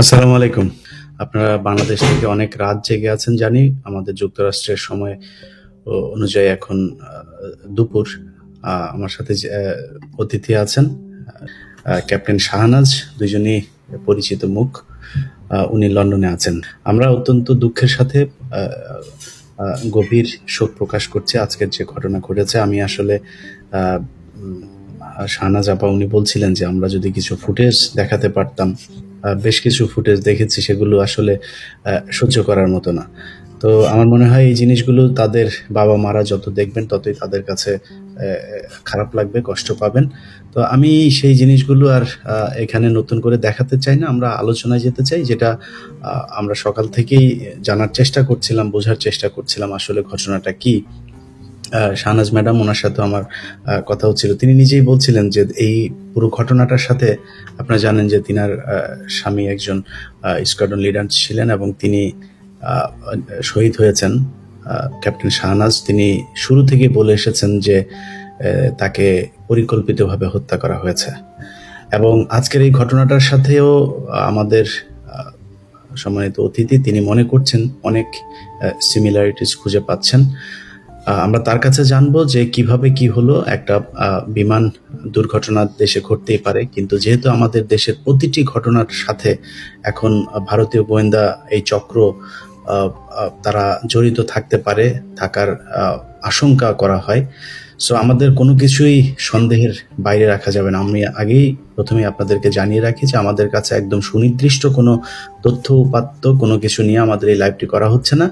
আসসালামু আলাইকুম। আপনারা বাংলাদেশ থেকে অনেক রাত জেগে আছেন, জানি আমাদের যুক্তরাষ্ট্রের সময় অনুযায়ী এখন দুপুর। আমার সাথে অতিথি আছেন ক্যাপ্টেন শাহনাজ, দুজনই পরিচিত মুখ উনি লন্ডনে আছেন। আমরা অত্যন্ত দুঃখের সাথে গভীর শোক প্রকাশ করছি আজকের যে ঘটনা ঘটেছে। আমি আসলে শাহনাজ আপা উনি বলছিলেন যে আমরা যদি কিছু ফুটেজ দেখাতে পারতাম বেশ কিছু ফুটেজ দেখেছি, সেগুলো আসলে সহ্য করার মতো না। তো আমার মনে হয় এই জিনিসগুলো তাদের বাবা মারা যত দেখবেন, ততই তাদের কাছে খারাপ লাগবে, কষ্ট পাবেন। তো আমি সেই জিনিসগুলো আর এখানে নতুন করে দেখাতে চাই না। আমরা আলোচনায় যেতে চাই, যেটা আমরা সকাল থেকেই জানার চেষ্টা করছিলাম, বোঝার চেষ্টা করছিলাম আসলে ঘটনাটা কি। শাহনাজ ম্যাডাম, ওনার সাথে আমার কথা হচ্ছিল তিনি নিজেই বলছিলেন যে এই পুরো ঘটনাটার সাথে আপনারা জানেন যে তিনার স্বামী একজন স্কোয়াডন লিডার ছিলেন এবং তিনি শহীদ হয়েছেন ক্যাপ্টেন শাহনাজ। তিনি শুরু থেকেই বলে এসেছেন যে তাকে পরিকল্পিতভাবে হত্যা করা হয়েছে। এবং আজকের এই ঘটনাটার সাথেও আমাদের সম্মানিত অতিথি, তিনি মনে করছেন অনেক সিমিলারিটিস খুঁজে পাচ্ছেন। আমরা তার কাছে জানব যে কীভাবে কি হলো একটা বিমান দুর্ঘটনা দেশে ঘটতেই পারে। কিন্তু যেহেতু আমাদের দেশের প্রতিটি ঘটনার সাথে এখন ভারতীয় গোয়েন্দা এই চক্র তারা জড়িত থাকতে পারে, থাকার আশঙ্কা করা হয়। সো আমাদের কোনো কিছুই সন্দেহের বাইরে রাখা যাবে না। আমি আগেই প্রথমে আপনাদেরকে জানিয়ে রাখি যে আমাদের কাছে একদম সুনির্দিষ্ট কোনো তথ্য, উপাত্ত কোনো কিছু নিয়ে আমাদের এই লাইভটি করা হচ্ছে না।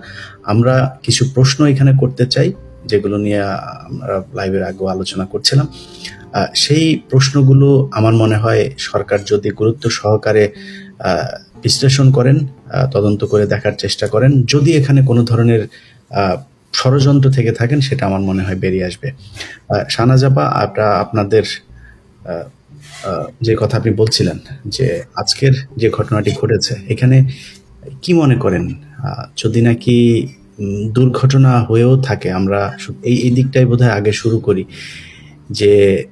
আমরা কিছু প্রশ্ন এখানে করতে চাই, যেগুলো নিয়ে আমরা লাইভের আগেও আলোচনা করছিলাম। সেই প্রশ্নগুলো আমার মনে হয় সরকার যদি গুরুত্ব সহকারে বিশ্লেষণ করেন তদন্ত করে দেখার চেষ্টা করেন। যদি এখানে কোনো ধরনের ষড়যন্ত্র থেকে থাকেন সেটা আমার মনে হয় বেরিয়ে আসবে। আহ, শাহনাজাপা আপনারা আপনাদের যে কথা আপনি বলছিলেন যে আজকের যে ঘটনাটি ঘটেছে এখানে কি মনে করেন? যদি নাকি দুর্ঘটনা হয়েও থাকে আমরা এই এই দিকটাই বোধহয় আগে শুরু করি যে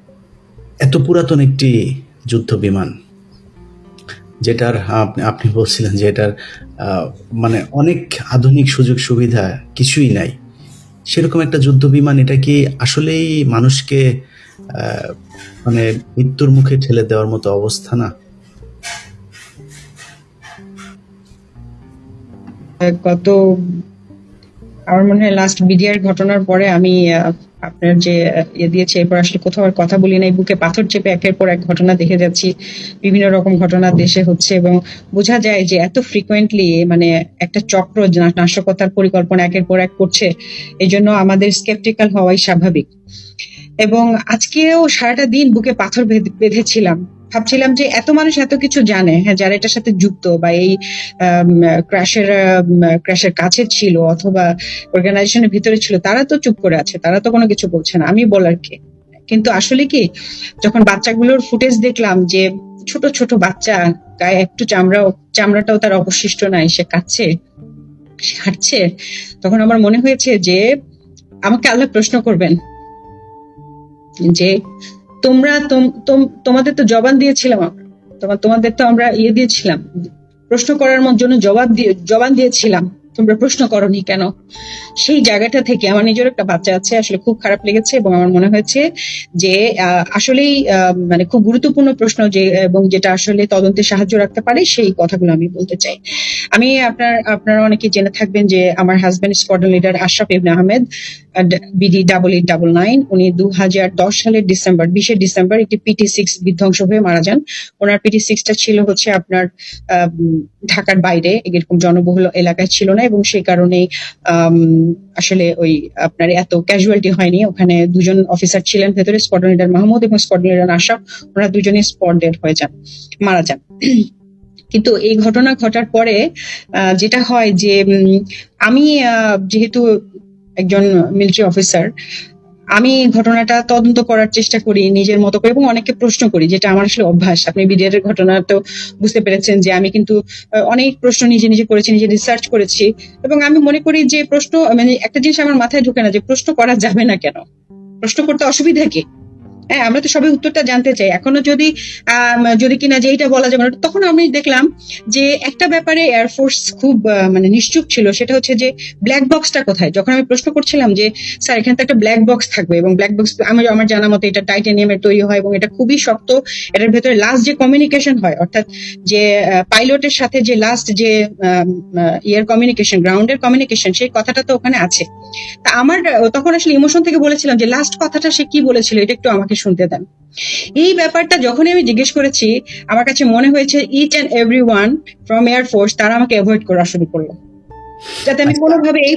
এত পুরাতন একটি যুদ্ধ বিমান যেটার আপনি আপনি বলছিলেন যে এটার মানে অনেক আধুনিক সুযোগ সুবিধা কিছুই নাই। সেরকম একটা যুদ্ধ বিমান এটা কি আসলেই মানুষকে মানে মৃত্যুর মুখে ঠেলে দেওয়ার মতো অবস্থা না? গত, আমার মনে হয় লাস্ট বিডিআর ঘটনার পরে আমি আপনার যে ইয়ে দিয়েছে এরপর আসলে কোথাও আর কথা বলি নাই বুকে পাথর চেপে একের পর এক ঘটনা দেখে যাচ্ছি বিভিন্ন রকম ঘটনা দেশে হচ্ছে এবং বোঝা যায় যে এত ফ্রিকোয়েন্টলি মানে একটা চক্র নাশকতার পরিকল্পনা একের পর এক করছে এই জন্য আমাদের স্কেপটিক্যাল হওয়াই স্বাভাবিক। এবং আজকেও সারাটা দিন বুকে পাথর বেঁধে- বেঁধেছিলাম। ভাবছিলাম যে এত মানুষ এত কিছু জানে হ্যাঁ যারা এটার সাথে যুক্ত বা এই ক্র্যাশের ক্র্যাশের কাছে ছিল অথবা অর্গানাইজেশনের ভিতরে ছিল, তারা তো চুপ করে আছে, তারা তো কোনো কিছু বলছে না। আমি বলার কে? কিন্তু আসলে কি, যখন বাচ্চাগুলোর ফুটেজ দেখলাম যে ছোট ছোট বাচ্চা, গায়ে একটু চামড়াও, চামড়াটাও তার অবশিষ্ট নাই, সে কাচ্ছে সে হাঁটছে, তখন আমার মনে হয়েছে যে আমাকে আল্লাহ প্রশ্ন করবেন যে তোমরা তোম- তোম- তোমাদের তো জবান দিয়েছিলাম তোমাদের তো আমরা ইয়ে দিয়েছিলাম। প্রশ্ন করার জন্য জবাব দিয়ে জবান দিয়েছিলাম। তোমরা প্রশ্ন করনি কেন? সেই জায়গাটা থেকে আমার নিজের একটা বাচ্চা আছে, আসলে খুব খারাপ লেগেছে এবং আমার মনে হয়েছে যে আসলেই মানে খুব গুরুত্বপূর্ণ প্রশ্ন যে, এবং যেটা আসলে তদন্তে সাহায্য রাখতে পারে সেই কথাগুলো আমি বলতে চাই। আমি আপনার, আপনারা অনেকে জেনে থাকবেন যে আমার husband squadron leader Ashraf Ibne Ahmed BD double eight double nine উনি দু হাজার দশ সালের ডিসেম্বর, বিশে ডিসেম্বর একটি পিটি সিক্স বিধ্বংস হয়ে মারা যান। ওনার পিটি সিক্সটা ছিল হচ্ছে আপনার ঢাকার বাইরে, এরকম জনবহুল এলাকায় ছিল না এবং সেই কারণেই আসলে ওই আপনার এত ক্যাজুয়ালিটি হয়নি। ওখানে দুজন অফিসার ছিলেন ভেতরে স্কোয়াডন লিডার মাহমুদ এবং স্কোয়াডন লিডার আশরাফ। ওনারা দুজনেই স্পট ডেড হয়ে যান, মারা যান। কিন্তু এই ঘটনা ঘটার পরে যেটা হয় যে আমি যেহেতু একজন মিলিটারি অফিসার আমি ঘটনাটা তদন্ত করার চেষ্টা করি নিজের মতো করে এবং অনেককে প্রশ্ন করি, যেটা আমার আসলে অভ্যাস। আপনি বিডিআর ঘটনা তো বুঝতে পেরেছেন যে আমি কিন্তু অনেক প্রশ্ন নিজে নিজে করেছি, নিজে রিসার্চ করেছি এবং আমি মনে করি যে প্রশ্ন মানে একটা জিনিস আমার মাথায় ঢুকে না যে প্রশ্ন করা যাবে না কেন? প্রশ্ন করতে অসুবিধা কি? হ্যাঁ আমরা তো সবাই উত্তরটা জানতে চাই। এখনও যদি যদি কিনা যে এইটা বলা যাবে না তখন আমি দেখলাম যে একটা ব্যাপারে এয়ারফোর্স খুব মানে নিশ্চুপ ছিল, সেটা হচ্ছে যে ব্ল্যাক বক্সটা কোথায়? যখন আমি প্রশ্ন করছিলাম যে, স্যার, এখানে তো একটা ব্ল্যাক বক্স থাকবে। এবং ব্ল্যাক বক্স আমি, আমার জানা মতো এটা টাইটানিয়ামের তৈরি হয় এবং এটা খুবই শক্ত। এটার ভেতরে লাস্ট যে কমিউনিকেশন হয়, অর্থাৎ যে পাইলটের সাথে যে লাস্ট যে ইয়ার কমিউনিকেশন গ্রাউন্ডের কমিউনিকেশন সেই কথাটা তো ওখানে আছে। তা আমার, তখন আসলে ইমোশন থেকে বলেছিলাম যে লাস্ট কথাটা সে কি বলেছিল? এটা একটু আমাকে শুনতে দেন। এই ব্যাপারটা যখনই আমি জিজ্ঞেস করেছি আমার কাছে মনে হয়েছে each and every one from air force তারা আমাকে অ্যাভয়েড করা শুরু করল। যাতে আমি কোনোভাবে এই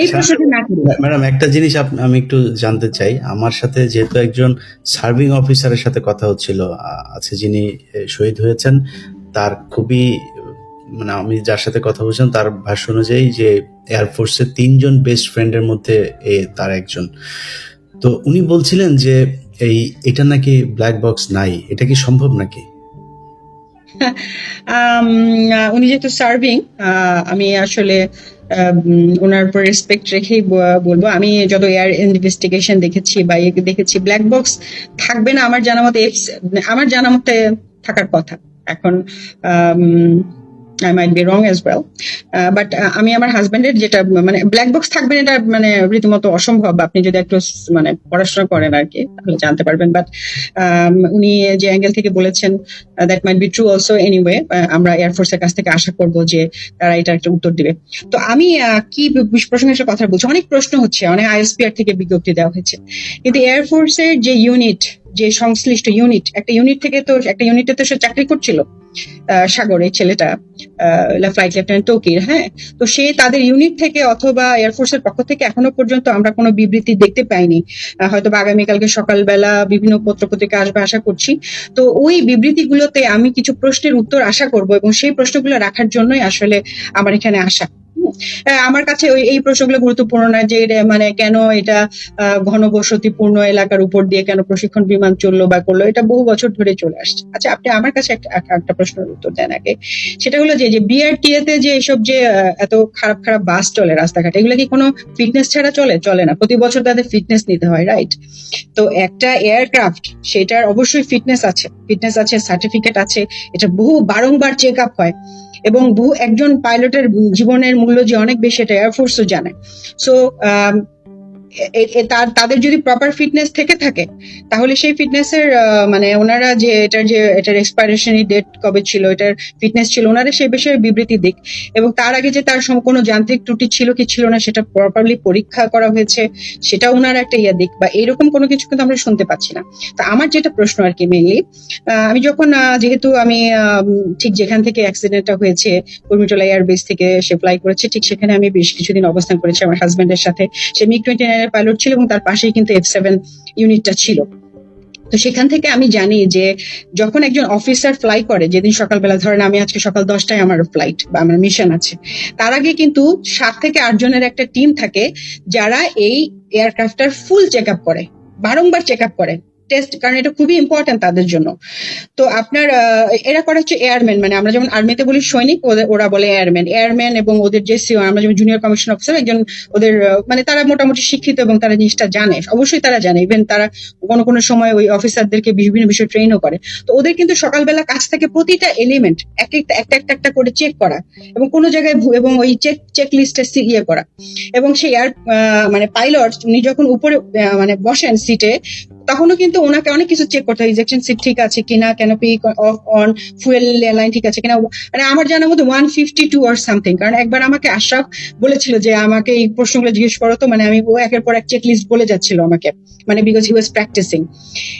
এই প্রশ্নটা না করি। ম্যাডাম একটা জিনিস আমি একটু জানতে চাই। আমার সাথে যেহেতু একজন সার্ভিং অফিসারের সাথে কথা হচ্ছিল আছে যিনি শহীদ হয়েছেন তার খুবই মানে আমি যার সাথে কথা বলছিলাম তার ভাষ্য অনুযায়ী যে এয়ারফোর্সের তিনজন বেস্ট ফ্রেন্ডের মধ্যে এ তার একজন। তো উনি বলছিলেন যে এই, এটা নাকি ব্ল্যাক বক্স নাই? এটা কি সম্ভব নাকি? উনি যেহেতু সার্ভিং আমি আসলে ওনার উপর রেসপেক্ট রেখেই বলব। আমি যত এয়ার ইনভেস্টিগেশন দেখেছি বা ইয়ে দেখেছি ব্ল্যাক বক্স থাকবে না আমার জানা মতে আমার জানা মতে থাকার কথা। এখন I might be wrong as well but আমি আমার হাজবেন্ডের যেটা মানে ব্ল্যাক বক্স থাকবেন এটা মানে রীতিমতো অসম্ভব। আপনি যদি একটু মানে পড়াশোনা করেন আর কি তাহলে জানতে পারবেন। বাট উনি যে অ্যাঙ্গেল থেকে বলেছেন that might be true also anyway আমরা এয়ারফোর্সের কাছ থেকে আশা করব যে তারা এটা একটা উত্তর দিবে। তো আমি আহ, কি প্রসঙ্গে একটা কথা বলছি? অনেক প্রশ্ন হচ্ছে অনেক আইএসপিআর থেকে বিজ্ঞপ্তি দেওয়া হয়েছে। কিন্তু এয়ারফোর্সের যে ইউনিট যে সংশ্লিষ্ট ইউনিট একটা ইউনিট থেকে তো একটা ইউনিটে তো সে চাকরি করছিল আহ, সাগর এই ছেলেটা ফ্লাইট লেফটেন্যান্ট তৌকির হ্যাঁ? তো সে তাদের ইউনিট থেকে অথবা এয়ারফোর্সের পক্ষ থেকে এখনও পর্যন্ত আমরা কোনো বিবৃতি দেখতে পাইনি। হয়তো আগামীকালকে সকালবেলা বিভিন্ন পত্রপত্রিকা আসবে আশা করছি। তো ওই বিবৃতিগুলোতে আমি কিছু প্রশ্নের উত্তর আশা করব এবং সেই প্রশ্নগুলো রাখার জন্যই আসলে আমার এখানে আসা। আমার কাছে ওই এই প্রশ্নগুলো গুরুত্বপূর্ণ না যে মানে কেন এটা ঘনবসতিপূর্ণ এলাকার উপর দিয়ে কেন প্রশিক্ষণ বিমান চলল বা করল, এটা বহু বছর ধরে চলে আসছে। আচ্ছা আপনি আমার কাছে একটা প্রশ্নের উত্তর দেন আগে। সেটা হলো যে যে বিআরটিএ তে যে এসব যে এত খারাপ খারাপ বাস চলে রাস্তাঘাটে, এগুলো কি কোনো ফিটনেস ছাড়া চলে? চলে না। প্রতি বছর তাদের ফিটনেস নিতে হয় রাইট তো একটা এয়ারক্রাফট সেটার অবশ্যই ফিটনেস আছে। ফিটনেস আছে সার্টিফিকেট আছে, এটা বহু বারংবার চেক আপ হয়। এবং একজন পাইলটের জীবনের মূল্য যে অনেক বেশি এটা এয়ারফোর্সও জানে। সো তার তাদের যদি প্রপার ফিটনেস থেকে থাকে, তাহলে সেই ফিটনেসের মানে ওনারা যে এটার যে, এটার এক্সপায়ারেশন ডেট কবে ছিল, এটার ফিটনেস ছিল, ওনারা সেই বিষয়ে বিবৃতি দিক। এবং তার আগে যে তার কোনো যান্ত্রিক ত্রুটি ছিল কি ছিল না, সেটা প্রপারলি পরীক্ষা করা হয়েছে, সেটা ওনার একটা ইয়া দিক, বা এরকম কোনো কিছু কিন্তু আমরা শুনতে পাচ্ছি না। তা আমার যেটা প্রশ্ন আর কি মেইনলি আমি যখন যেহেতু আমি ঠিক যেখান থেকে অ্যাক্সিডেন্টটা হয়েছে কুর্মিটোলা এয়ারবেস থেকে সে ফ্লাই করেছে, ঠিক সেখানে আমি বেশ কিছুদিন অবস্থান করেছি আমার হাজবেন্ডের সাথে। সে মিগ টোয়েন্টি নাইনের পাইলট ছিল এবং তার পাশেই কিন্তু এফ সেভেন ইউনিটটা ছিল। তো সেখান থেকে আমি জানি যে যখন একজন অফিসার ফ্লাই করে, যেদিন সকালবেলা, ধরেন আমি আজকে সকাল দশটায় আমার ফ্লাইট বা আমার মিশন আছে, তার আগে কিন্তু সাত থেকে আট জনের একটা টিম থাকে যারা এই এয়ারক্রাফটার ফুল চেক আপ করে, বারংবার চেক আপ করে। টেস্ট কারণ এটা খুবই ইম্পর্টেন্ট তাদের জন্য। তো আপনার এরা করা হচ্ছে এয়ারম্যান মানে আমরা যেমন আর্মিতে বলি সৈনিক ওরা বলে এয়ারম্যান এয়ারম্যান এবং ওদের যে সিও আমরা যেমন জুনিয়র কমিশন অফিসার একজন ওদের মানে তারা মোটামুটি শিক্ষিত এবং তারা জিনিসটা জানে। অবশ্যই তারা জানে। ইভেন তারা কোনো কোনো সময় ওই অফিসারদেরকে বিভিন্ন বিষয়ে ট্রেনও করে। তো ওদের কিন্তু সকালবেলা কাছ থেকে প্রতিটা এলিমেন্ট এক, একটা একটা একটা একটা করে চেক করা এবং কোনো জায়গায় এবং ওই চেক চেক লিস্টে ইয়ে করা। এবং সেই এয়ার মানে পাইলট উনি যখন উপরে মানে বসেন সিটে তখনও কিন্তু ওনাকে অনেক কিছু চেক করতে হয় ইজেকশন সিট ঠিক আছে কিনা canopy off on fuel line ঠিক আছে কিনা মানে আমার জানার মধ্যে ওয়ান ফিফটি টু আর সামথিং কারণ একবার আমাকে আশরাফ বলেছিল যে, আমাকে এই প্রশ্নগুলো জিজ্ঞেস করো তো মানে আমি একের পর এক চেক লিস্ট বলে যাচ্ছিল আমাকে। মানে বিকজ হি ওয়াজ প্র্যাকটিসিং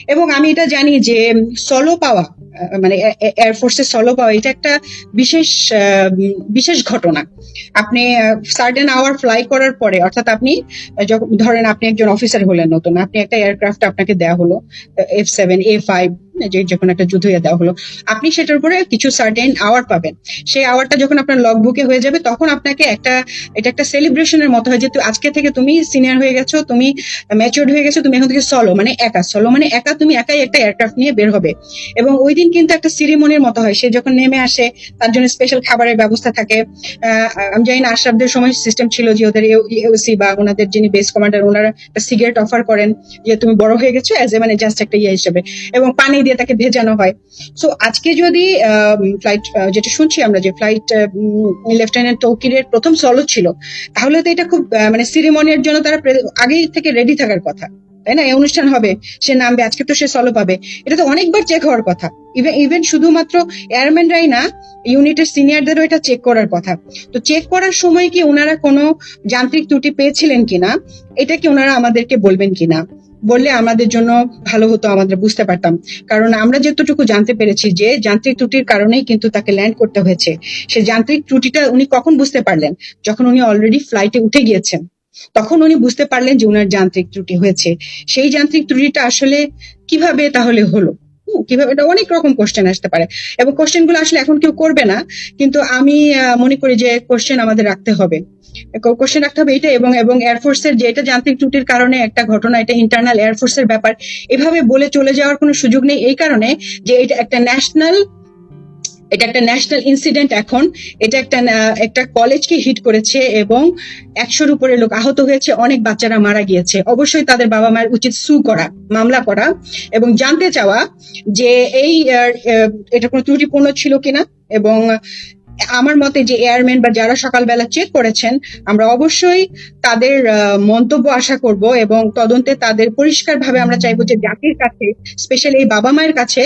এবং আমি এটা জানি যে সলো পাওয়া মানে এয়ারফোর্সে সলো পাওয়া এটা একটা বিশেষ বিশেষ ঘটনা। আপনি সার্টেন আওয়ার ফ্লাই করার পরে, অর্থাৎ আপনি যখন, ধরেন আপনি একজন অফিসার হলেন নতুন, আপনি একটা এয়ারক্রাফট আপনাকে দেওয়া হলো এফ সেভেন এ ফাইভ যে যখন একটা যুদ্ধ দেওয়া হলো, আপনি সেটার উপরে কিছু সার্টেন আওয়ার পাবেন। সেই আওয়ারটা যখন আপনার লগ বুকে হয়ে যাবে, তখন আপনাকে একটা, এটা একটা সেলিব্রেশনের মতো হয় যে আজকে থেকে তুমি সিনিয়র হয়ে গেছো, তুমি ম্যাচিওর্ড হয়ে গেছো, তুমি এখন থেকে সলো মানে একা। সলো মানে একা, তুমি একাই একটা এয়ারক্রাফট নিয়ে বের হবে। এবং ওই দিন কিন্তু একটা সিরিমনির মতো হয়। সে যখন নেমে আসে, তার জন্য স্পেশাল খাবারের ব্যবস্থা থাকে। আমি জানি না, আশরাফদের সময় সিস্টেম ছিল যে ওদের ইউসি বা ওনাদের যিনি বেস কমান্ডার ওনারা সিগারেট অফার করেন যে, তুমি বড় হয়ে গেছো অ্যাজ এ মানে জাস্ট একটা ইয়ে হিসেবে। এবং পানি দিয়ে তাকে ভেজানো হয়। সো আজকে যদি ফ্লাইট যেটা শুনছি আমরা যে ফ্লাইট লেফটেন্যান্ট তৌকিরের প্রথম সলো ছিল, তাহলে তো এটা খুব মানে সিরিমনির জন্য তারা আগেই থেকে রেডি থাকার কথা। তাই না? এই অনুষ্ঠান হবে, সে নামবে, আজকে তো সে সলো পাবে। এটা তো অনেকবার চেক হওয়ার কথা। ইভেন ইভেন শুধুমাত্র এয়ারম্যানরাই না, ইউনিটের সিনিয়রদেরও এটা চেক করার কথা। তো চেক করার সময় কি ওনারা কোনো যান্ত্রিক ত্রুটি পেয়েছিলেন কিনা? এটা কি ওনারা আমাদেরকে বলবেন কিনা? বললে আমাদের জন্য ভালো হতো আমাদের বুঝতে পারতাম। কারণ আমরা যতটুকু জানতে পেরেছি যে যান্ত্রিক ত্রুটির কারণেই কিন্তু তাকে ল্যান্ড করতে হয়েছে। সে যান্ত্রিক ত্রুটিটা উনি কখন বুঝতে পারলেন? যখন উনি অলরেডি ফ্লাইটে উঠে গিয়েছেন। তখন উনি বুঝতে পারলেন যে উনার যান্ত্রিক ত্রুটি হয়েছে। সেই যান্ত্রিক ত্রুটিটা আসলে কীভাবে তাহলে হলো? কীভাবে এটা অনেক রকম কোশ্চেন আসতে পারে। এবং কোশ্চেনগুলো আসলে এখন কেউ করবে না, কিন্তু আমি মনে করি যে কোশ্চেন আমাদের রাখতে হবে। কোশ্চেন রাখতে হবে এটা এবং এবং এয়ারফোর্সের যে এটা যান্ত্রিক ত্রুটির কারণে একটা ঘটনা, এটা ইন্টারনাল এয়ারফোর্সের ব্যাপার, এভাবে বলে চলে যাওয়ার কোনো সুযোগ নেই। এই কারণে যে এটা একটা ন্যাশনাল এটা একটা ন্যাশনাল ইনসিডেন্ট এখন। এটা একটা একটা কলেজকে হিট করেছে এবং একশোর উপরে লোক আহত হয়েছে, অনেক বাচ্চারা মারা গিয়েছে। অবশ্যই তাদের বাবা মায়ের উচিত সু করা, মামলা করা এবং জানতে চাওয়া যে এই এটা কোনো ত্রুটিপূর্ণ ছিল কিনা এবং আমার মতে যে এয়ারম্যান বা যারা সকালবেলা চেক করেছেন, আমরা অবশ্যই তাদের মন্তব্য আশা করব এবং তদন্তে তাদের পরিষ্কারভাবে আমরা চাইব যে জাতির কাছে স্পেশালি এই বাবা মায়ের কাছে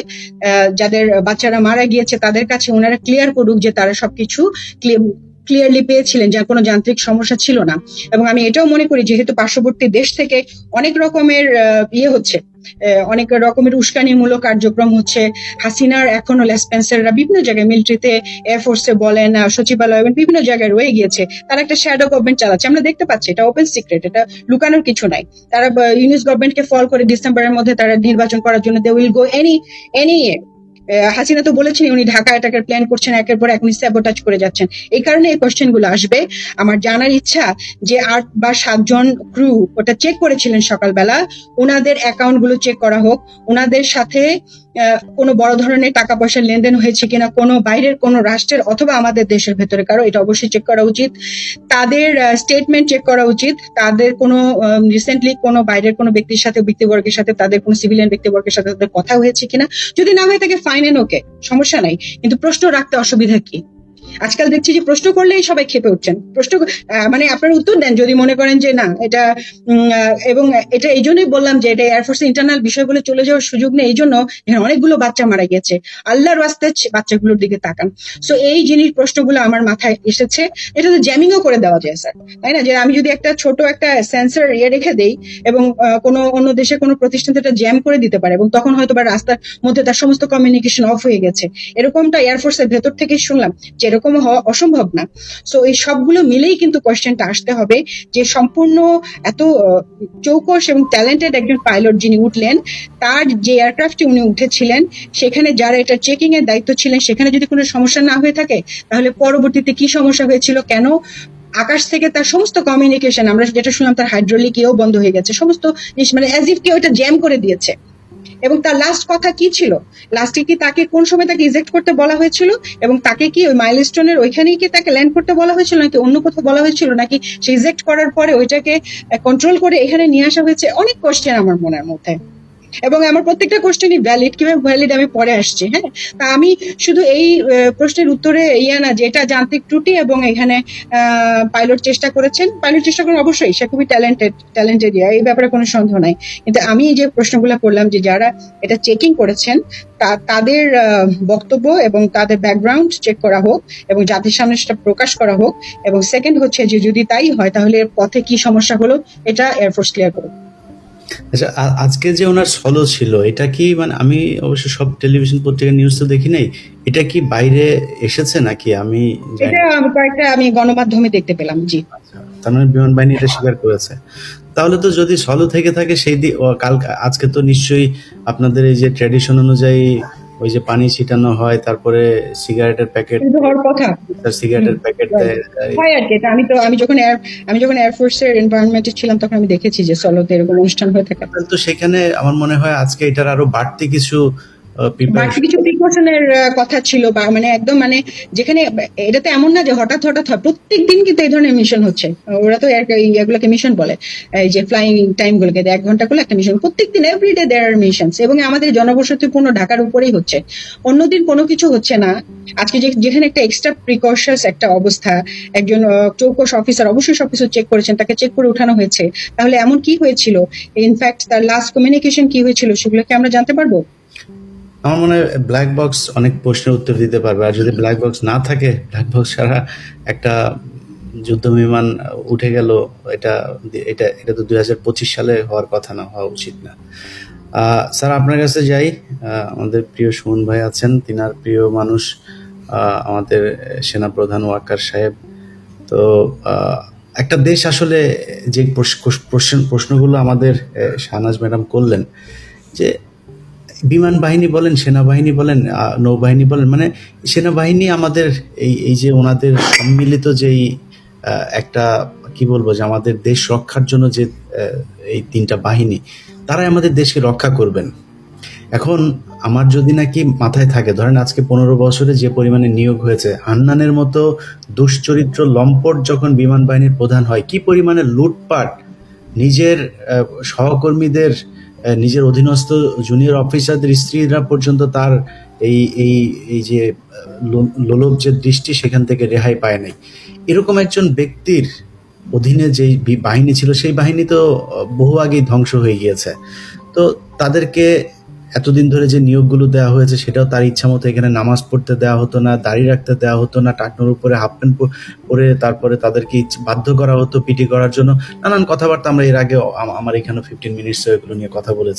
যাদের বাচ্চারা মারা গিয়েছে তাদের কাছে ওনারা ক্লিয়ার করুক যে তারা সবকিছু ক্লিয়ারলি পেয়েছিলেন, যার কোনো যান্ত্রিক সমস্যা ছিল না। এবং আমি এটাও মনে করি, যেহেতু পার্শ্ববর্তী দেশ থেকে অনেক রকমের ইয়ে হচ্ছে অনেক রকমের উস্কানিমূলক কার্যক্রম হচ্ছে। হাসিনার এখনও লেসপেন্সাররা বিভিন্ন জায়গায় মিলিটারিতে এয়ারফোর্সে বলেন সচিবালয় বিভিন্ন জায়গায় রয়ে গিয়েছে। তারা একটা শ্যাডো গভর্নমেন্ট চালাচ্ছে। আমরা দেখতে পাচ্ছি, এটা ওপেন সিক্রেট এটা লুকানোর কিছু নাই। তারা ইউনিস গভর্নমেন্টকে ফল করে ডিসেম্বরের মধ্যে তারা নির্বাচন করার জন্য they will go any any Hasina তো বলেছেন উনি ঢাকা অ্যাটাকের প্ল্যান করছেন, একের পর এক উনি স্যাবোটাজ করে যাচ্ছেন। এই কারণে এই কোশ্চেনগুলো আসবে। আমার জানার ইচ্ছা যে আট বা সাতজন ক্রু ওটা চেক করেছিলেন সকালবেলা। ওনাদের অ্যাকাউন্টগুলো চেক করা হোক। ওনাদের সাথে কোনো বড় ধরনের টাকা পয়সার লেনদেন হয়েছে কিনা কোনো বাইরের, কোনো রাষ্ট্রের অথবা আমাদের দেশের ভেতরে কারও, এটা অবশ্যই চেক করা উচিত। তাদের স্টেটমেন্ট চেক করা উচিত। তাদের কোনো রিসেন্টলি কোনো বাইরের কোনো ব্যক্তির সাথে, ব্যক্তিবর্গের সাথে, তাদের কোনো সিভিলিয়ান ব্যক্তিবর্গের সাথে তাদের কথা হয়েছে কিনা? যদি না হয়ে থাকে ফাইন এন ওকে সমস্যা নাই। কিন্তু প্রশ্ন রাখতে অসুবিধা কি? আজকাল দেখছি যে প্রশ্ন করলেই সবাই খেপে উঠছেন। প্রশ্ন মানে আপনারা উত্তর দেন যদি মনে করেন যে না, এটা এবং এটা এই জন্যই বললাম যে এটা এয়ারফোর্স ইন্টারনাল বিষয় বলে চলে যাওয়ার সুযোগ নেই, এই জন্য এখানে অনেকগুলো বাচ্চা মারা গেছে। আল্লাহর রাস্তায় বাচ্চাগুলোর দিকে তাকান। সো এই জিনিস প্রশ্নগুলো আমার মাথায় এসেছে। এটা তো জ্যামিংও করে দেওয়া যায় স্যার তাই না? যে আমি যদি একটা ছোট একটা সেন্সার ইয়ে রেখে দেই এবং কোনো অন্য দেশে কোনো প্রতিষ্ঠান এটা জ্যাম করে দিতে পারে এবং তখন হয়তো বা রাস্তার মধ্যে তার সমস্ত কমিউনিকেশন অফ হয়ে গেছে। এরকমটা এয়ারফোর্সের ভেতর থেকে শুনলাম যে এরকম হওয়া অসম্ভব না। সো এই সবগুলো মিলেই কিন্তু কোয়েশ্চেনটা আসতে হবে যে সম্পূর্ণ এত চৌকস এবং ট্যালেন্টেড একজন পাইলট যিনি উঠলেন, তার যে এয়ারক্রাফটে উনি উঠেছিলেন, সেখানে যারা এটা চেকিং এর দায়িত্ব ছিলেন, সেখানে যদি কোনো সমস্যা না হয়ে থাকে, তাহলে পরবর্তীতে কি সমস্যা হয়েছিল, কেন? আকাশ থেকে তার সমস্ত কমিউনিকেশন আমরা যেটা শুনলাম তার হাইড্রোলিক ইয়েও বন্ধ হয়ে গেছে, সমস্ত জিনিস মানে অ্যাজ ইফ কেউ এটা জ্যাম করে দিয়েছে। এবং তার লাস্ট কথা কি ছিল? লাস্টে কি তাকে কোন সময় তাকে ইজেক্ট করতে বলা হয়েছিল? এবং তাকে কি ওই মাইলস্টোনের ওইখানেই কি তাকে ল্যান্ড করতে বলা হয়েছিল? নাকি অন্য কোথাও বলা হয়েছিল? নাকি সে ইজেক্ট করার পরে ওইটাকে কন্ট্রোল করে এখানে নিয়ে আসা হয়েছে? অনেক কোশ্চেন আমার মনের মধ্যে। এবং আমার প্রত্যেকটা কোশ্চেনই ভ্যালিড কীভাবে ভ্যালিড আমি পরে আসছি হ্যাঁ? তা আমি শুধু এই প্রশ্নের উত্তরে ইয়া না যে এটা যান্ত্রিক ত্রুটি এবং এখানে পাইলট চেষ্টা করেছেন। পাইলট চেষ্টা করেন অবশ্যই, সে খুবই ট্যালেন্টেড ট্যালেন্টেড ইয়া, এই ব্যাপারে কোনো সন্দেহ নাই। কিন্তু আমি যে প্রশ্নগুলো করলাম যে যারা এটা চেকিং করেছেন, তা- তাদের বক্তব্য এবং তাদের ব্যাকগ্রাউন্ড চেক করা হোক এবং জাতির সামনে সেটা প্রকাশ করা হোক। এবং সেকেন্ড হচ্ছে যে যদি তাই হয়, তাহলে পথে কি সমস্যা হলো, এটা এয়ারফোর্স ক্লিয়ার করুক। আচ্ছা আজকে যে ওনার সলো ছিল এটা কি মানে আমি অবশ্য সব টেলিভিশন পত্রিকা নিউজ তো দেখি নাই এটা কি বাইরে এসেছে নাকি? আমি এটা আমি কয়েকটা আমি গণমাধ্যমে দেখতে পেলাম জি। আচ্ছা, তার মানে বিমান বাহিনী এটা স্বীকার করেছে। তাহলে তো যদি সলো থেকে থাকে সেই কাল আজকে তো নিশ্চয়ই আপনাদের এই যে ট্র্যাডিশন অনুযায়ী ওই যে পানি ছিটানো হয় তারপরে সিগারেটের প্যাকেট হওয়ার কথা। সিগারেটের প্যাকেট হয় আর কি আমি তো আমি যখন আমি যখন এয়ারফোর্সের এনভায়রনমেন্টে ছিলাম তখন আমি দেখেছি যে সলোতে এরকম অনুষ্ঠান হয়ে থাকে। তো সেখানে আমার মনে হয় আজকে এটার আরও বাড়তি কিছু বাড়তি কিছু প্রিকশনের কথা ছিল বা মানে একদম মানে যেখানে এটা তো এমন না যে হঠাৎ হঠাৎ হয়। প্রত্যেক দিন কিন্তু এই ধরনের মিশন হচ্ছে। ওরা তো এগুলোকে মিশন বলে। এই যে ফ্লাইং টাইম গুলোকে এক ঘণ্টা করলে একটা মিশন প্রত্যেক দিন এভরিডে দেয়ার আর এবং আমাদের জনবসতিপূর্ণ ঢাকার উপরেই হচ্ছে। অন্যদিন কোনো কিছু হচ্ছে না। আজকে যেখানে একটা এক্সট্রা প্রিকশনাস একটা অবস্থা, একজন চৌকস অফিসার অবশ্যই সবকিছু চেক করেছেন, তাকে চেক করে উঠানো হয়েছে। তাহলে এমন কি হয়েছিল? ইনফ্যাক্ট তার লাস্ট কমিউনিকেশন কি হয়েছিল, সেগুলো কি আমরা জানতে পারব? আমার মনে হয় ব্ল্যাক বক্স অনেক প্রশ্নের উত্তর দিতে পারবে। আর যদি ব্ল্যাক বক্স না থাকে ব্ল্যাক বক্স ছাড়া একটা যুদ্ধ বিমান উঠে গেল, এটা এটা এটা তো দুই হাজার পঁচিশ সালে হওয়ার কথা না, হওয়া উচিত না। স্যার, আপনার কাছে যাই। আমাদের প্রিয় সুমন ভাই আছেন, তিনার প্রিয় মানুষ আমাদের সেনাপ্রধান ওয়াকার সাহেব। তো একটা দেশ আসলে যে প্রশ্ন প্রশ্নগুলো আমাদের শাহনাজ ম্যাডাম করলেন, যে বিমান বাহিনী বলেন, সেনাবাহিনী বলেন নৌবাহিনী বলেন মানে সেনাবাহিনী আমাদের এই এই যে ওনাদের সম্মিলিত যেই একটা, কি বলব যে আমাদের দেশ রক্ষার জন্য যে এই তিনটা বাহিনী, তারাই আমাদের দেশকে রক্ষা করবেন। এখন আমার যদি নাকি মাথায় থাকে, ধরেন আজকে পনেরো বছরে যে পরিমাণে নিয়োগ হয়েছে, হান্নানের মতো দুশ্চরিত্র লম্পট যখন বিমান বাহিনীর প্রধান হয়, কি পরিমাণে লুটপাট, নিজের সহকর্মীদের নিজের অধীনস্থ জুনিয়র অফিসারদের স্ত্রীরা পর্যন্ত তার এই এই এই যে লোলভ যে দৃষ্টি সেখান থেকে রেহাই পায় নাই। এরকম একজন ব্যক্তির অধীনে যেই বাহিনী ছিল, সেই বাহিনী তো বহু আগেই ধ্বংস হয়ে গিয়েছে। তো তাদেরকে এতদিন ধরে যে নিয়োগগুলো দেওয়া হয়েছে, সেটাও তার ইচ্ছা মতো এখানে নামাজ পড়তে দেওয়া হতো না দাড়ি রাখতে দেওয়া হতো না টাকনোর উপরে হাফ প্যান্ট পরে তারপরে তাদেরকে বাধ্য করা হতো পিটি করার জন্য। নানান কথাবার্তা আমরা এর আগে আমার এখানে ফিফটিন মিনিটস এগুলো নিয়ে কথা বলেছি।